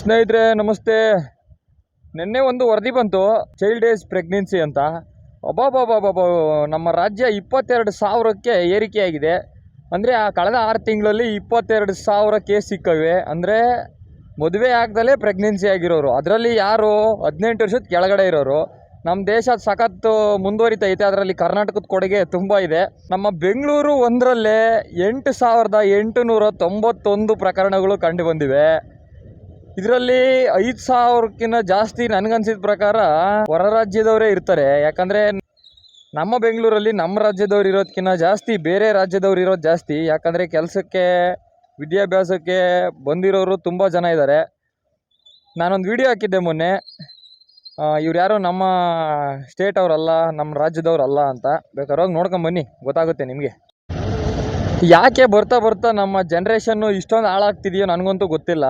ಸ್ನೇಹಿತರೆ, ನಮಸ್ತೆ. ನಿನ್ನೆ ಒಂದು ವರದಿ ಬಂತು ಚೈಲ್ಡ್ ಏಜ್ ಪ್ರೆಗ್ನೆನ್ಸಿ ಅಂತ. ಅಬಾಬಾಬಾಬಾಬ ನಮ್ಮ ರಾಜ್ಯ ಇಪ್ಪತ್ತೆರಡು ಸಾವಿರಕ್ಕೆ ಏರಿಕೆಯಾಗಿದೆ. ಅಂದರೆ ಆ ಕಳೆದ ಆರು ತಿಂಗಳಲ್ಲಿ ಇಪ್ಪತ್ತೆರಡು ಸಾವಿರ ಕೇಸ್ ಸಿಕ್ಕವೆ. ಅಂದರೆ ಮದುವೆ ಆಗ್ದಲೇ ಪ್ರೆಗ್ನೆನ್ಸಿ ಆಗಿರೋರು. ಅದರಲ್ಲಿ ಯಾರು ಹದಿನೆಂಟು ವರ್ಷದ ಕೆಳಗಡೆ ಇರೋರು. ನಮ್ಮ ದೇಶ ಸಖತ್ತು ಮುಂದುವರಿತೈತೆ ಅದರಲ್ಲಿ ಕರ್ನಾಟಕದ ಕೊಡುಗೆ ತುಂಬ ಇದೆ. ನಮ್ಮ ಬೆಂಗಳೂರು ಒಂದರಲ್ಲೇ ಎಂಟು ಸಾವಿರದ ಎಂಟುನೂರ ತೊಂಬತ್ತೊಂದು ಪ್ರಕರಣಗಳು ಕಂಡು ಬಂದಿವೆ. ಇದರಲ್ಲಿ ಐದು ಸಾವಿರಕ್ಕಿಂತ ಜಾಸ್ತಿ ನನಗನ್ಸಿದ ಪ್ರಕಾರ ಹೊರ ರಾಜ್ಯದವರೇ ಇರ್ತಾರೆ. ಯಾಕಂದರೆ ನಮ್ಮ ಬೆಂಗಳೂರಲ್ಲಿ ನಮ್ಮ ರಾಜ್ಯದವ್ರು ಇರೋದಕ್ಕಿಂತ ಜಾಸ್ತಿ, ಬೇರೆ ರಾಜ್ಯದವ್ರು ಇರೋದು ಜಾಸ್ತಿ. ಯಾಕಂದರೆ ಕೆಲಸಕ್ಕೆ, ವಿದ್ಯಾಭ್ಯಾಸಕ್ಕೆ ಬಂದಿರೋರು ತುಂಬ ಜನ ಇದ್ದಾರೆ ನಾನೊಂದು ವಿಡಿಯೋ ಹಾಕಿದ್ದೆ ಮೊನ್ನೆ. ಇವ್ರು ಯಾರೋ ನಮ್ಮ ಸ್ಟೇಟ್ ಅವರಲ್ಲ, ನಮ್ಮ ರಾಜ್ಯದವ್ರಲ್ಲ ಅಂತ. ಬೇಕಾದ್ರೆ ಹೋಗಿ ನೋಡ್ಕೊಂಬನ್ನಿ ಗೊತ್ತಾಗುತ್ತೆ ನಿಮಗೆ. ಯಾಕೆ ಬರ್ತಾ ಬರ್ತಾ ನಮ್ಮ ಜನ್ರೇಷನ್ನು ಇಷ್ಟೊಂದು ಹಾಳಾಗ್ತಿದೆಯೋ ನನಗಂತೂ ಗೊತ್ತಿಲ್ಲ.